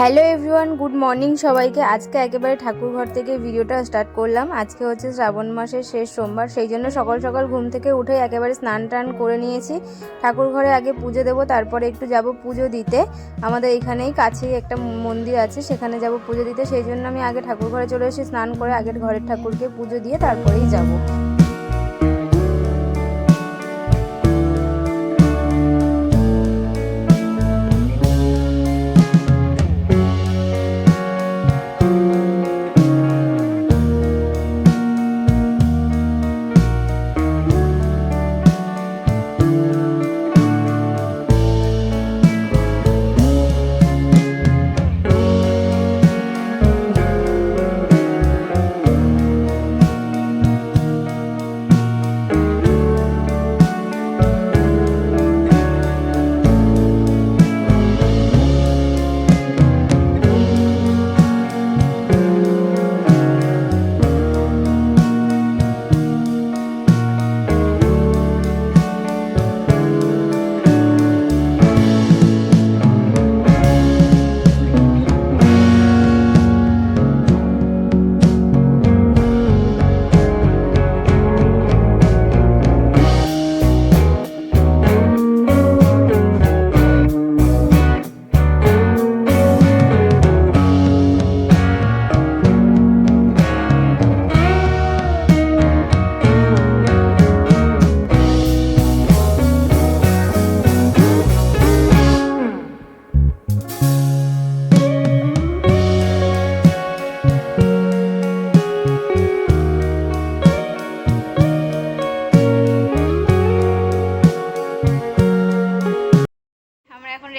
Hello everyone, good morning সবাইকে। আজকে একেবারে ঠাকুরঘর থেকে ভিডিওটা স্টার্ট করলাম। আজকে হচ্ছে শ্রাবণ মাসের শেষ সোমবার, সেই জন্য সকাল সকাল ঘুম থেকে উঠে একেবারে স্নান টান করে নিয়েছি। ঠাকুর ঘরে আগে পুজো দেবো, তারপরে একটু যাব পুজো দিতে। আমাদের এখানেই কাছেই একটা মন্দির আছে, সেখানে যাব পুজো দিতে। সেই জন্য আমি আগে ঠাকুর ঘরে চলে এসে স্নান করে আগের ঘরের ঠাকুরকে পুজো দিয়ে তারপরেই যাব।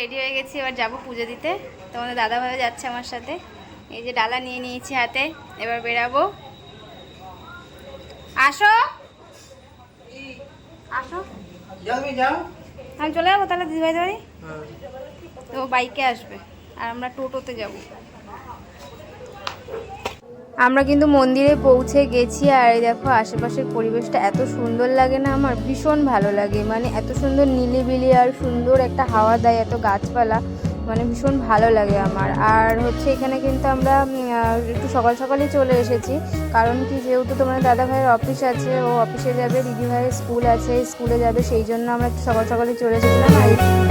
রেডি হয়ে গেছি এবার যাব পুজো দিতে। তোমাদের দাদা ভাই যাচ্ছে আমার সাথে। এই যে ডালা নিয়ে নিয়েছি হাতে এবার বেরাবো। আসো! আসো। আমি চলে যাব তাহলে দিদিভাই বাড়ি তো বাইকে আসবে আর আমরা টোটোতে যাব। আমরা কিন্তু মন্দিরে পৌঁছে গেছি আর এই দেখো আশেপাশের পরিবেশটা এত সুন্দর লাগে না আমার, ভীষণ ভালো লাগে। মানে এত সুন্দর নিলিবিলি আর সুন্দর একটা হাওয়া দেয়, এত গাছপালা মানে ভীষণ ভালো লাগে আমার। আর হচ্ছে এখানে কিন্তু আমরা একটু সকাল সকালই চলে এসেছি। কারণ কি যেহেতু তোমার দাদা ভাইয়ের অফিস আছে, ও অফিসে যাবে, দিদি ভাইয়ের স্কুল আছে, স্কুলে যাবে, সেই জন্য আমরা একটু সকাল সকালই চলে এসেছিলাম। আর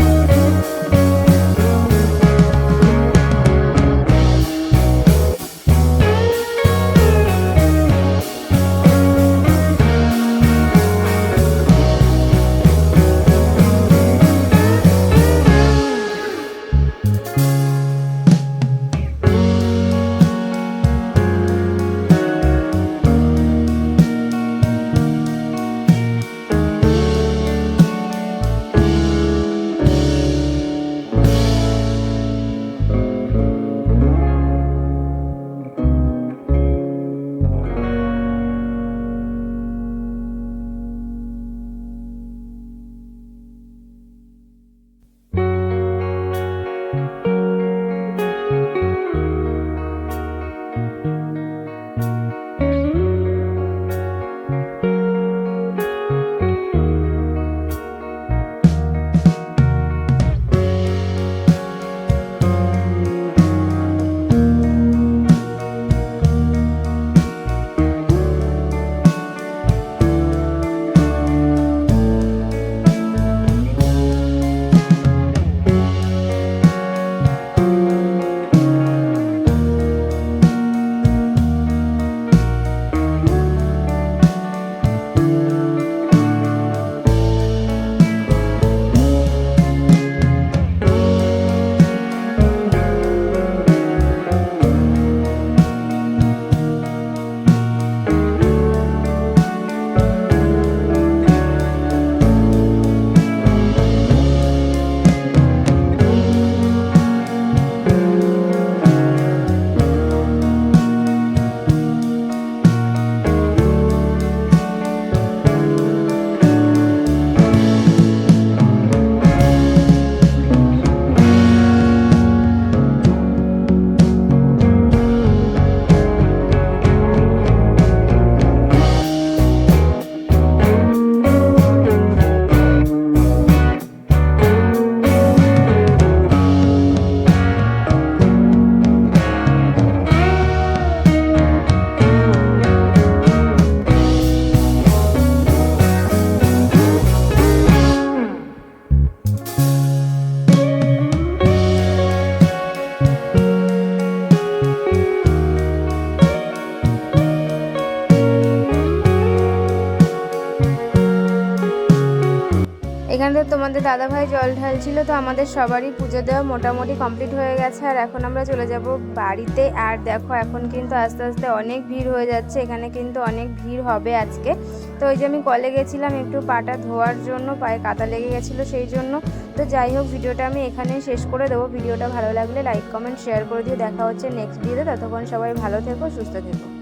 এখানে তো তোমাদের দাদাভাই জল ঢালছিল, তো আমাদের সবারই পুজো দেওয়া মোটামুটি কমপ্লিট হয়ে গেছে। আর এখন আমরা চলে যাব বাড়িতে। আর দেখো, এখন কিন্তু আস্তে আস্তে অনেক ভিড় হয়ে যাচ্ছে। এখানে কিন্তু অনেক ভিড় হবে আজকে। তো ওই যে আমি কলে গেছিলাম একটু পাটা ধোয়ার জন্য, পায়ে কাদা লেগে গেছিল সেই জন্য। তো যাই হোক, ভিডিওটা আমি এখানেই শেষ করে দেবো। ভিডিওটা ভালো লাগলে লাইক, কমেন্ট শেয়ার করে দিয়ে দেখা হচ্ছে নেক্সট ভিডিওতে ততক্ষণ সবাই ভালো থেকো, সুস্থ থেকো।